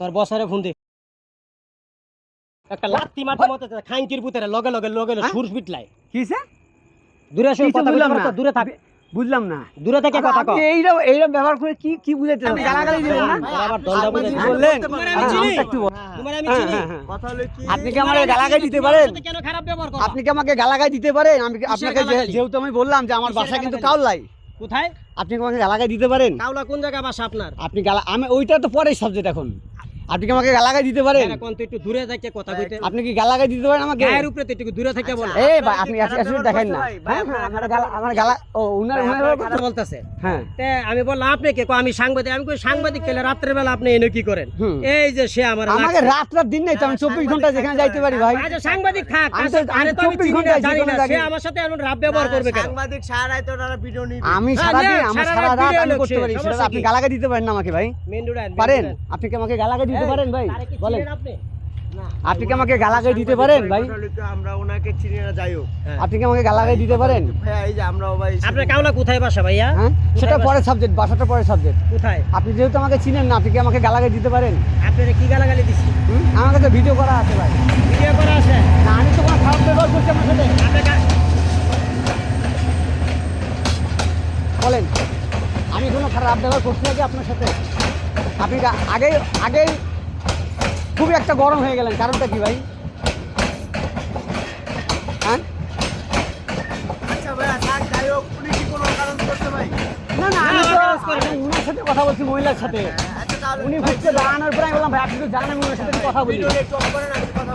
তোর বসারে ফোন দে একটা লাত্তি মতো খাইঙ্কির পুতেরে লগে লগে লগে হ্যাঁ? সুর পিটলাই কিসে? দূরে কিছু কথা বললাম না। দূরে থাক। বুঝলাম না। দূরে থেকে কথা কও। আপনি এইটা এইটা ব্যবহার করে কি কি বুঝাইতে আপনি গালাগালি দিলেন না? আবার দণ্ডা বুঝে হ্যাঁ, বললেন। তোমার আমি চিনি। হ্যাঁ, চিনি। কথা হলো কি আপনি কি আমাকে গালাগালি দিতে পারেন? কেন খারাপ ব্যবহার করো? আপনি কি আমাকে গালাগালি দিতে পারেন? আমি আপনাকে যেহেতু আমি বললাম যে আমার বাসা কিন্তু? কাউলাই। কোথায়? আপনি কি আমাকে গালাগালি দিতে পারেন? কাউলা কোন জায়গা বাসা আপনার? আপনি গালা আমি ওইটা তো পরের সাবজেক্ট এখন। আপনি কি আমাকে গালাগালি দিতে পারেন? এরা কোন তো একটু দূরে থেকে কথা কইতে? আপনি কি গালাগালি দিতে পারেন আমাকে? গায়ের উপরে তো একটু দূরে থেকে বলো এই ভাই আপনি আসলে দেখেন না। হ্যাঁ হ্যাঁ, আমার গালা আমার গালা ও উনার উনার কথা বলতেছে। হ্যাঁ। তে আমি বললাম আপনি কে? কো আমি সাংবাদিক আমি কই সাংবাদিক তাহলে রাত্রে বেলা আপনি এনে কি করেন? এই যে সে আমার আমাকে রাত রাত দিন নাই তো আমি চব্বিশ ঘণ্টা যেখানে যাইতে পারি ভাই। আচ্ছা সাংবাদিক থাক আমি তো- আরে তো আমি 24 চিনি জানি না সে আমার সাথে এমন রাব ব্যবহার করবে কেন? সাংবাদিক সারা রাত ভিডিও নিবে। আমি হ্যাঁ, সারাদিন না, আমার সারা সারা রাত আমি করতে পারি সেটা আপনি কি? গালাগালি দিতে পারেন না আমাকে ভাই। পারেন? আপনি কি আমাকে গালাগালি দিতে পারেন ভাই? বলেন। আপনি? কি আমাকে গালাগালি দিতে পারেন ভাই? আমরা ওনাকে চিনি না যাই হোক আপনি কি আমাকে গালাগালি দিতে পারেন? ভাইয়া এই যে আমরাও ভাই আপনার কাউলা কোথায় বাসা ভাইয়া? হ্যাঁ? সেটা? পরের সাবজেক্ট বাসাটা পরের সাবজেক্ট কোথায়? আপনি যেহেতু আমাকে চিনেন না আপনি কি আমাকে গালাগালি দিতে পারেন? আপনারা কি গালাগালি দিছি? আমার কাছে ভিডিও করা আছে ভাই। ভিডিও করা আছে? না আমি তো কোনো খারাপ ব্যবহার করছি আমার সাথে। বলেন আমি কোনো খারাপ ব্যবহার করছি নাকি আপনার সাথে? আপনি আগেই আগেই খুবই একটা গরম হয়ে গেলেন কারণটা কি ভাই? হ্যাঁ? আচ্ছা ভাইয়া থাক যাই হোক উনি কি কোনো কারণ করছে ভাই? না না আমি তো উনার সাথে কথা বলছি মহিলার সাথে। আচ্ছা উনি ঘুরতে দাঁড়ানোর পরে আমি বললাম ভাই আপনি তো জানেন উনার সাথে কথা বলি। কথা